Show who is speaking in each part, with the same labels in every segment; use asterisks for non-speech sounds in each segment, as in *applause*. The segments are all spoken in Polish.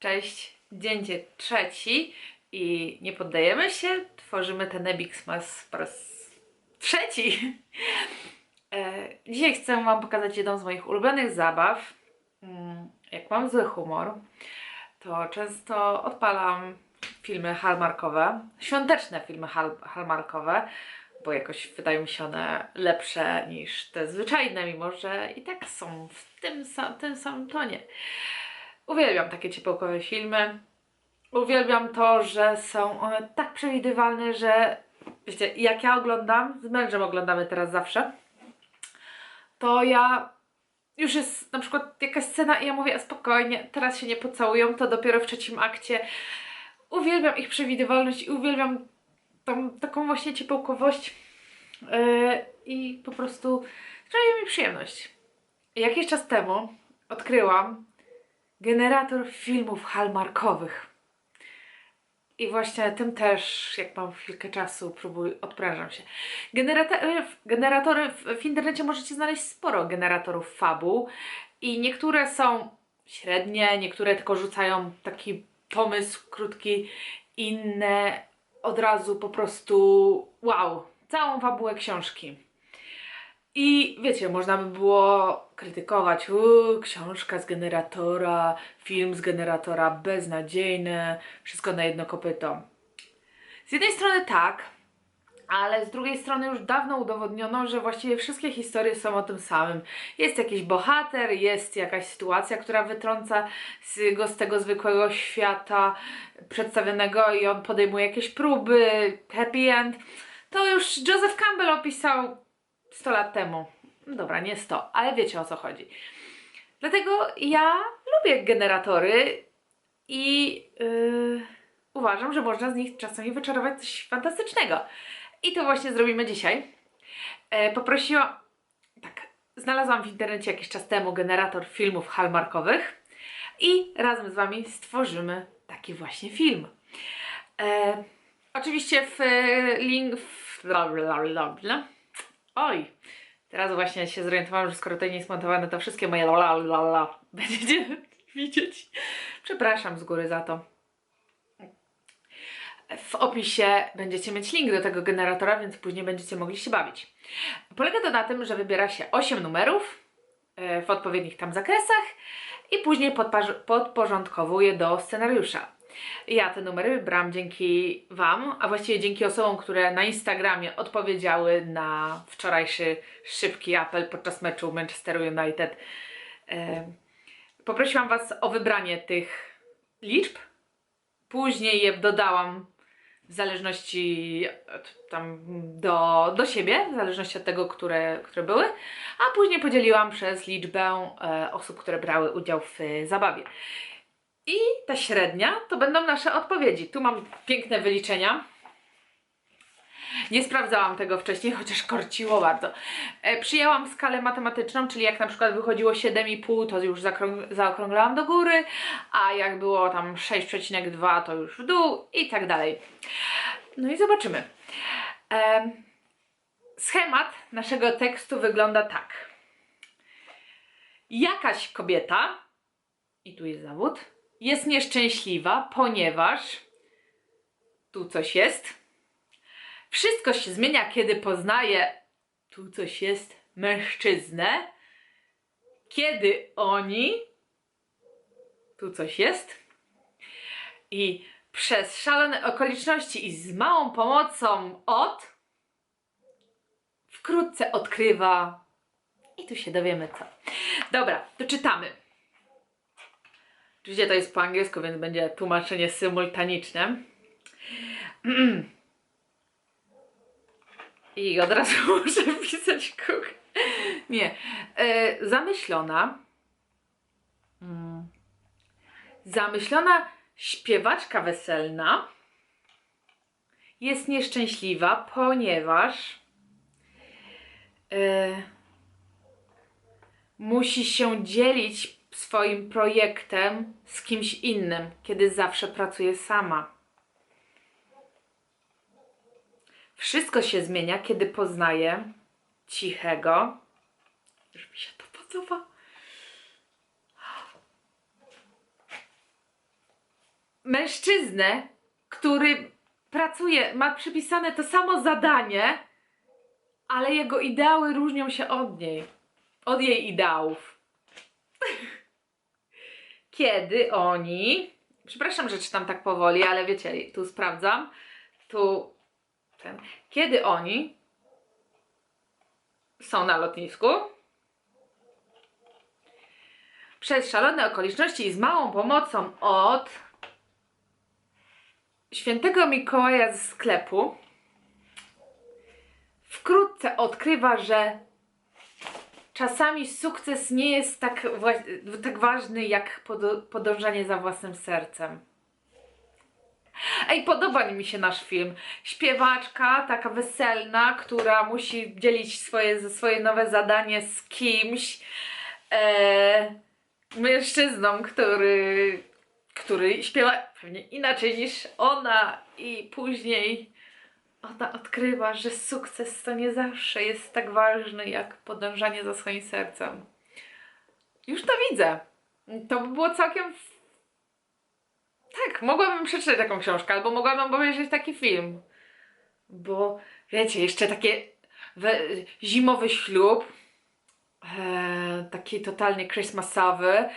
Speaker 1: Cześć, dzień dzie- trzeci i nie poddajemy się, tworzymy ten Ebixmas po raz trzeci. *laughs* E, Dzisiaj chcę Wam pokazać jedną z moich ulubionych zabaw. Mm, Jak mam zły humor, to często odpalam filmy hallmarkowe, świąteczne filmy hal- hallmarkowe, bo jakoś wydają mi się one lepsze niż te zwyczajne, mimo że i tak są w tym, sa- tym samym tonie. Uwielbiam takie ciepełkowe filmy. Uwielbiam to, że są one tak przewidywalne, że wiecie, jak ja oglądam, z mężem oglądamy teraz zawsze, to ja już jest na przykład jakaś scena i ja mówię spokojnie, teraz się nie pocałują, to dopiero w trzecim akcie. Uwielbiam ich przewidywalność i uwielbiam tą taką właśnie ciepełkowość yy, i po prostu sprawia mi przyjemność. Jakiś czas temu odkryłam generator filmów hallmarkowych. I właśnie tym też, jak mam chwilkę czasu, próbuję, odprężam się. Generatory, generatory w, w internecie możecie znaleźć sporo generatorów fabuł i niektóre są średnie, niektóre tylko rzucają taki pomysł krótki, inne od razu po prostu wow, całą fabułę książki. I wiecie, można by było krytykować, uuu, książka z generatora, film z generatora, beznadziejne, wszystko na jedno kopyto. Z jednej strony tak, ale z drugiej strony już dawno udowodniono, że właściwie wszystkie historie są o tym samym. Jest jakiś bohater, jest jakaś sytuacja, która wytrąca go z tego zwykłego świata przedstawionego i on podejmuje jakieś próby, happy end. To już Joseph Campbell opisał 100 lat temu. No Dobra, nie 100, ale wiecie o co chodzi. Dlatego ja lubię generatory i yy, uważam, że można z nich czasami wyczarować coś fantastycznego. I to właśnie zrobimy dzisiaj. E, poprosiłam, tak, znalazłam w internecie jakiś czas temu generator filmów hallmarkowych i razem z Wami stworzymy taki właśnie film. E, oczywiście w e, link... W, bla, bla, bla. Oj, teraz właśnie się zorientowałam, że skoro to nie jest montowane, to wszystkie moje la *laughs* będziecie widzieć. Przepraszam z góry za to. W opisie będziecie mieć link do tego generatora, więc później będziecie mogli się bawić. Polega to na tym, że wybiera się 8 numerów e, w odpowiednich tam zakresach i później podporządkowuje do scenariusza. Ja te numery wybrałam dzięki Wam, a właściwie dzięki osobom, które na Instagramie odpowiedziały na wczorajszy szybki apel podczas meczu Manchester United. Poprosiłam Was o wybranie tych liczb. Później je dodałam w zależności tam do, do siebie, w zależności od tego, które, które były, a później podzieliłam przez liczbę e, osób, które brały udział w zabawie. I ta średnia to będą nasze odpowiedzi. Tu mam piękne wyliczenia. Nie sprawdzałam tego wcześniej, chociaż korciło bardzo. E, przyjęłam skalę matematyczną, czyli jak na przykład wychodziło 7,5, to już zakrą- zaokrąglałam do góry, a jak było tam 6,2, to już w dół i tak dalej. No i zobaczymy. Em, schemat naszego tekstu wygląda tak. Jakaś kobieta, i tu jest zawód, jest nieszczęśliwa, ponieważ tu coś jest. Wszystko się zmienia, kiedy poznaje tu coś jest mężczyznę. Kiedy oni tu coś jest. I przez szalone okoliczności i z małą pomocą od wkrótce odkrywa i tu się dowiemy co. Dobra, to czytamy. Oczywiście to jest po angielsku, więc będzie tłumaczenie symultaniczne. *clears throat* I od razu *laughs* muszę wpisać Google. Nie. E, zamyślona. Mm. Zamyślona śpiewaczka weselna jest nieszczęśliwa, ponieważ e, musi się dzielić swoim projektem z kimś innym, kiedy zawsze pracuje sama. Wszystko się zmienia, kiedy poznaje cichego. Już mi się to podoba. mężczyznę, który pracuje, ma przypisane to samo zadanie, ale jego ideały różnią się od niej, od jej ideałów. Kiedy oni, przepraszam, że czytam tak powoli, ale wiecie, tu sprawdzam, tu ten, kiedy oni są na lotnisku, przez szalone okoliczności i z małą pomocą od świętego Mikołaja z sklepu wkrótce odkrywa, że czasami sukces nie jest tak, tak ważny jak podążanie za własnym sercem. Ej, podoba mi się nasz film. Śpiewaczka, taka weselna, która musi dzielić swoje, swoje nowe zadanie z kimś. E, mężczyzną, który, który śpiewa pewnie inaczej niż ona i później ona odkrywa, że sukces to nie zawsze jest tak ważny jak podążanie za swoim sercem. Już to widzę. To by było całkiem. Tak, mogłabym przeczytać taką książkę, albo mogłabym obejrzeć taki film. Bo wiecie, jeszcze takie we, zimowy ślub, e, taki totalnie Christmasowy, e,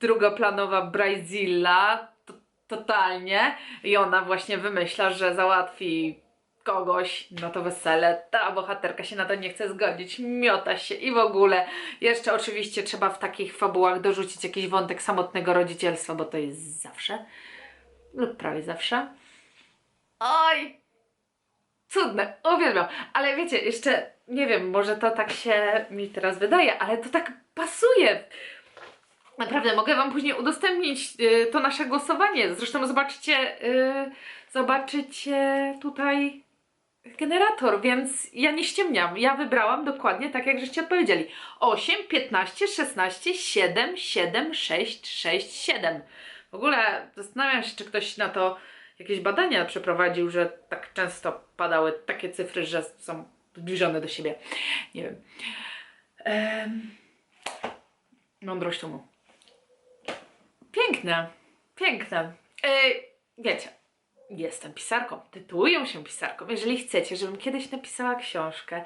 Speaker 1: drugoplanowa Brazilla, totalnie. I ona właśnie wymyśla, że załatwi kogoś na to wesele. Ta bohaterka się na to nie chce zgodzić, miota się i w ogóle. Jeszcze oczywiście trzeba w takich fabułach dorzucić jakiś wątek samotnego rodzicielstwa, bo to jest zawsze lub prawie zawsze. Oj! Cudne, uwielbiam. Ale wiecie, jeszcze nie wiem, może to tak się mi teraz wydaje, ale to tak pasuje. Naprawdę, mogę Wam później udostępnić y, to nasze głosowanie. Zresztą zobaczycie, y, zobaczycie tutaj generator, więc ja nie ściemniam. Ja wybrałam dokładnie tak, jak żeście odpowiedzieli. 8, 15, 16, 7, 7, 6, 6, 7. W ogóle zastanawiam się, czy ktoś na to jakieś badania przeprowadził, że tak często padały takie cyfry, że są zbliżone do siebie. Nie wiem. Em, mądrość umu. Piękne, piękne. E, wiecie, jestem pisarką, tytułuję się pisarką. Jeżeli chcecie, żebym kiedyś napisała książkę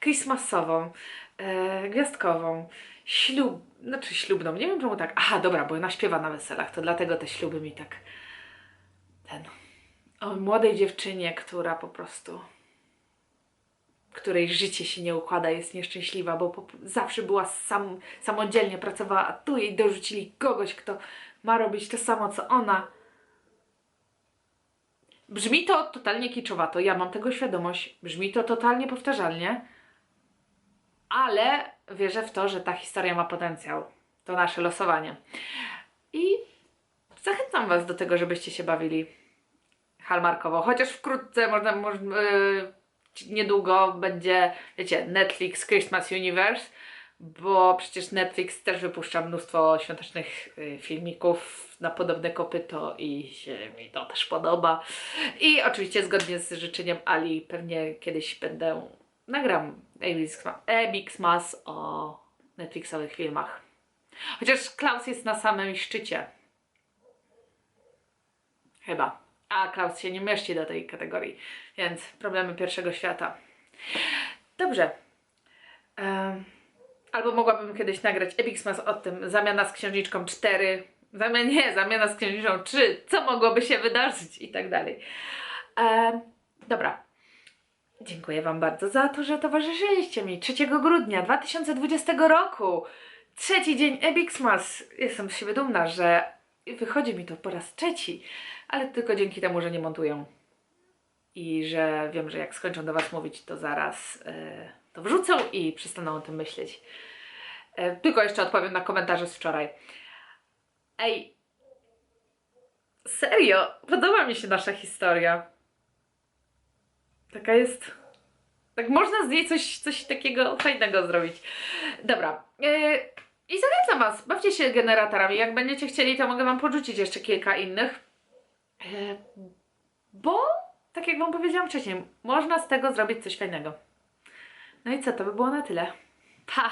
Speaker 1: christmasową, e, gwiazdkową, ślub, znaczy ślubną, nie wiem czemu tak. Aha, dobra, bo ona śpiewa na weselach, to dlatego te śluby mi tak ten. O młodej dziewczynie, która po prostu której życie się nie układa, jest nieszczęśliwa, bo zawsze była sam, samodzielnie pracowała, a tu jej dorzucili kogoś, kto ma robić to samo, co ona. Brzmi to totalnie kiczowato, ja mam tego świadomość, brzmi to totalnie powtarzalnie, ale wierzę w to, że ta historia ma potencjał. To nasze losowanie. I zachęcam Was do tego, żebyście się bawili Hallmarkowo, chociaż wkrótce można, można yy, niedługo będzie, wiecie, Netflix Christmas Universe, bo przecież Netflix też wypuszcza mnóstwo świątecznych y, filmików na podobne kopyto i się mi to też podoba. I oczywiście zgodnie z życzeniem Ali pewnie kiedyś będę, nagram Ebixmas o Netflixowych filmach. Chociaż Klaus jest na samym szczycie. Chyba. A Klaus się nie mieści do tej kategorii, więc problemy pierwszego świata. Dobrze. Em, albo mogłabym kiedyś nagrać Epixmas o tym, zamiana z księżniczką 4, zamian, nie, zamiana z księżniczką 3, co mogłoby się wydarzyć i tak dalej. Em, dobra. Dziękuję Wam bardzo za to, że towarzyszyliście mi 3 grudnia 2020 roku. Trzeci dzień Ebixmas. Jestem z siebie dumna, że wychodzi mi to po raz trzeci, ale tylko dzięki temu, że nie montują. I że wiem, że jak skończą do Was mówić, to zaraz e, to wrzucę i przestaną o tym myśleć. E, tylko jeszcze odpowiem na komentarze z wczoraj. Ej, serio, podoba mi się nasza historia. Taka jest. Tak można z niej coś, coś takiego fajnego zrobić. Dobra. e, I zachęcam Was, bawcie się generatorami. Jak będziecie chcieli, to mogę Wam podrzucić jeszcze kilka innych. E, Bo, tak jak Wam powiedziałam wcześniej, można z tego zrobić coś fajnego. No i co, to by było na tyle. Pa!